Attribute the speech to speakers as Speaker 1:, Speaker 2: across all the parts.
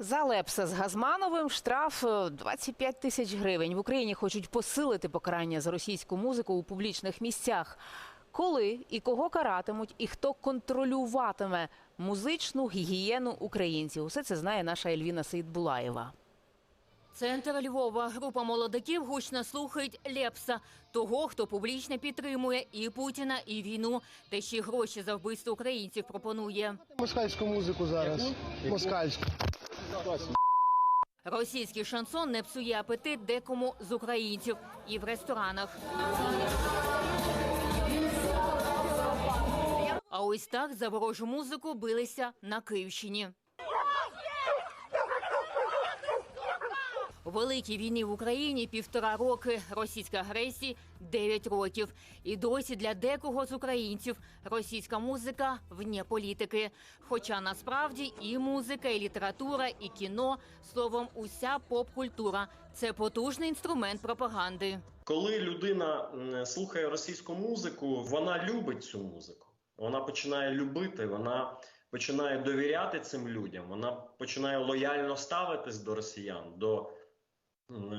Speaker 1: За Лепса з Газмановим штраф е, 25 тисяч гривень. В Україні хочуть посилити покарання за російську музику у публічних місцях. Коли і кого каратимуть, і хто контролюватиме музичну гігієну українців? Усе це знає наша Ельвіна Сейдбулаєва.
Speaker 2: Центр Львова. Група молодиків гучно слухають Лепса, того, хто публічно підтримує і Путіна, і війну, та ще й гроші за вбивство українців пропонує.
Speaker 3: Москальську музику зараз. Москальську.
Speaker 2: Російський шансон не псує апетит декому з українців і в ресторанах. А ось так за ворожу музику билися на Київщині. Великій війні в Україні півтора роки, російська агресії дев'ять років. І досі для декого з українців російська музика вне політики. Хоча насправді і музика, і література, і кіно, словом, уся поп-культура це потужний інструмент пропаганди.
Speaker 4: Коли людина слухає російську музику, вона любить цю музику. Вона починає любити, вона починає довіряти цим людям, вона починає лояльно ставитись до росіян, до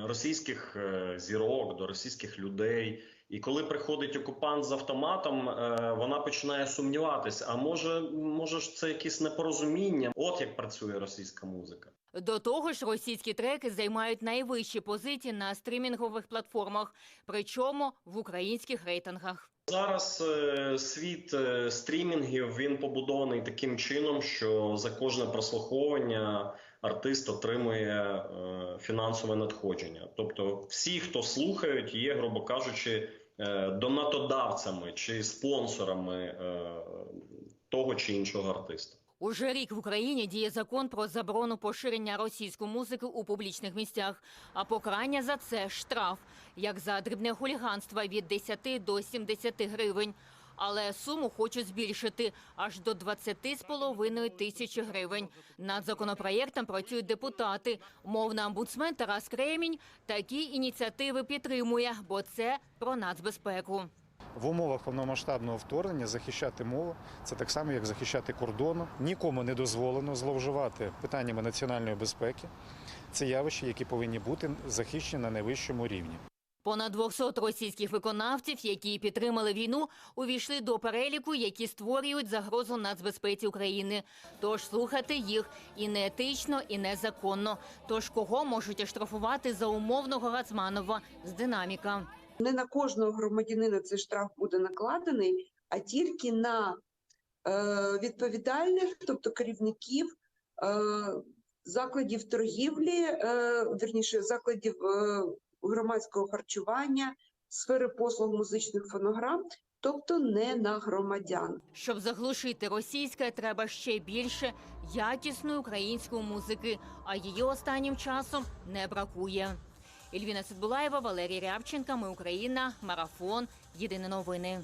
Speaker 4: російських е, зірок, до російських людей. І коли приходить окупант з автоматом, е, вона починає сумніватись. А може, може ж це якесь непорозуміння? От як працює російська музика.
Speaker 2: До того ж, російські треки займають найвищі позиції на стрімінгових платформах, причому в українських рейтингах.
Speaker 4: Зараз е, світ е, стрімінгів він побудований таким чином, що за кожне прослуховування артист отримує е, фінансове надходження. Тобто, всі, хто слухають, є, грубо кажучи, е, донатодавцями чи спонсорами е, того чи іншого артиста.
Speaker 2: Уже рік в Україні діє закон про заборону поширення російської музики у публічних місцях, а покарання за це штраф, як за дрібне хуліганство від 10 до 70 гривень. Але суму хочуть збільшити аж до 20,5 тисячі гривень. Над законопроєктом працюють депутати. Мовна омбудсмен Тарас Кремінь такі ініціативи підтримує, бо це про нацбезпеку.
Speaker 5: В умовах повномасштабного вторгнення захищати мову це так само, як захищати кордону. Нікому не дозволено зловживати питаннями національної безпеки. Це явища, які повинні бути захищені на найвищому рівні.
Speaker 2: Понад 200 російських виконавців, які підтримали війну, увійшли до переліку, які створюють загрозу нацбезпеці України. Тож слухати їх і не етично, і незаконно. Тож кого можуть оштрафувати за умовного Гацманова з динаміка?
Speaker 6: не на кожного громадянина цей штраф буде накладений, а тільки на е, відповідальних, тобто керівників е, закладів торгівлі, е, вірніше закладів е, громадського харчування, сфери послуг музичних фонограм, тобто не на громадян.
Speaker 2: Щоб заглушити російське, треба ще більше якісної української музики, а її останнім часом не бракує. Ільвіна Сидбулаєва, Валерій Рябченка. Ми Україна. Марафон. Єдині новини.